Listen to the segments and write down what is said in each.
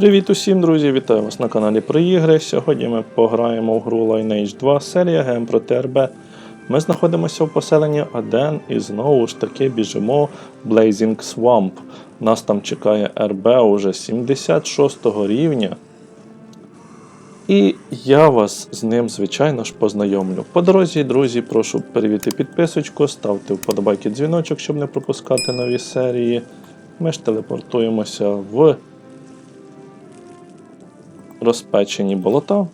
Привіт усім, друзі! Вітаю вас на каналі про ігри. Сьогодні ми пограємо в гру Lineage 2 серія ГМ проти РБ. Ми знаходимося в поселенні Аден і знову ж таки біжимо в Blazing Swamp. Нас там чекає РБ уже 76 рівня. І я вас з ним, звичайно ж, познайомлю. По дорозі, друзі, прошу перевірити підписочку, ставте вподобайки дзвіночок, щоб не пропускати нові серії. Ми ж телепортуємося в розпечені болота.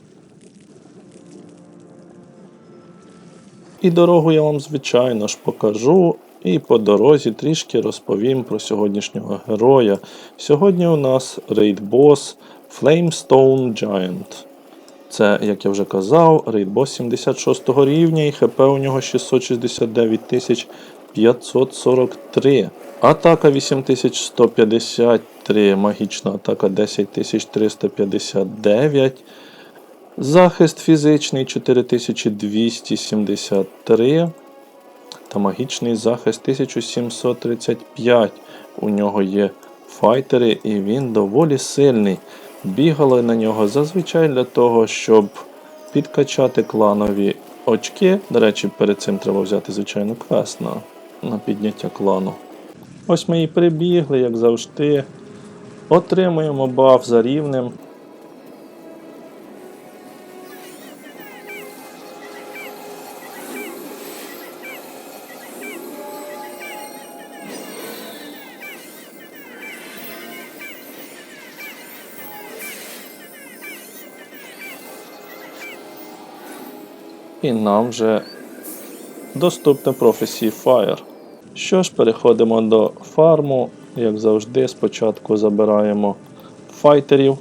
І дорогу я вам, звичайно ж, покажу. І по дорозі трішки розповім про сьогоднішнього героя. Сьогодні у нас рейд-бос Flamestone Giant. Це, як я вже казав, рейд-бос 76 рівня і ХП у нього 669 543. Атака 8153, магічна атака 10359. Захист фізичний 4273. Та магічний захист 1735. У нього є файтери, і він доволі сильний. Бігали на нього зазвичай для того, щоб підкачати кланові очки. До речі, перед цим треба взяти, звичайно, квест на, на підняття клану. Ось ми і прибігли, як завжди. Отримуємо баф за рівнем. І нам вже доступна професії Fire. Що ж, переходимо до фарму. Як завжди, спочатку забираємо файтерів.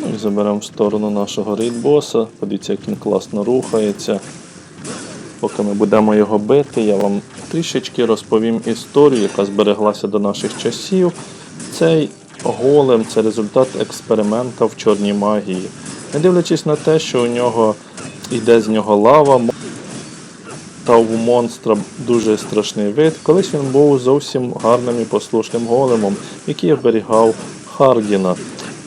Ну заберемо в сторону нашого рейдбоса. Подивіться, як він класно рухається. Поки ми будемо його бити, я вам трішечки розповім історію, яка збереглася до наших часів. Цей голем це результат експеримента в чорній магії. Не дивлячись на те, що у нього йде з нього лава, та у монстра дуже страшний вид. Колись він був зовсім гарним і послушним големом, який оберігав Хардіна.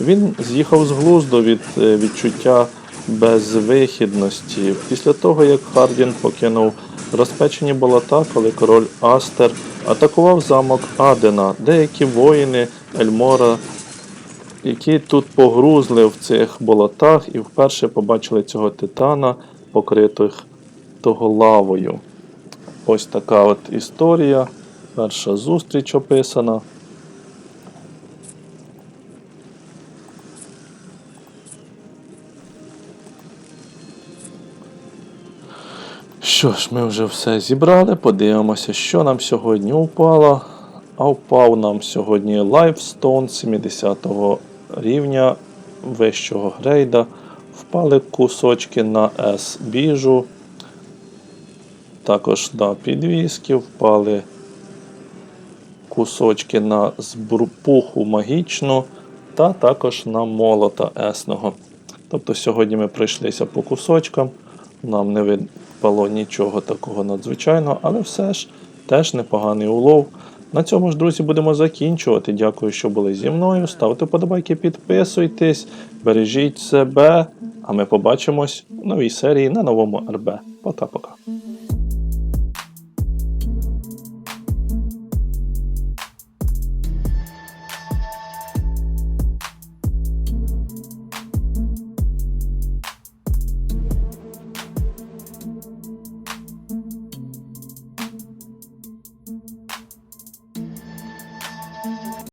Він з'їхав з глузду від е, відчуття безвихідності. Після того, як Хардін покинув розпечені болота, коли король Астер атакував замок Адена, деякі воїни Ельмора, які тут погрузли в цих болотах і вперше побачили цього титана, покритих того лавою. Ось така от історія. Перша зустріч описана. Що ж, ми вже все зібрали, подивимося, що нам сьогодні упало. А впав нам сьогодні Лайфстон 70 рівня вищого грейда. Впали кусочки на S біжу. Також на підвіски впали кусочки на збрупуху магічну та також на молота есного. Тобто сьогодні ми пройшлися по кусочкам. Нам не випало нічого такого надзвичайного, але все ж теж непоганий улов. На цьому ж, друзі, будемо закінчувати. Дякую, що були зі мною. Ставте подобайки, підписуйтесь, бережіть себе. А ми побачимось у новій серії на новому РБ. Пока-пока.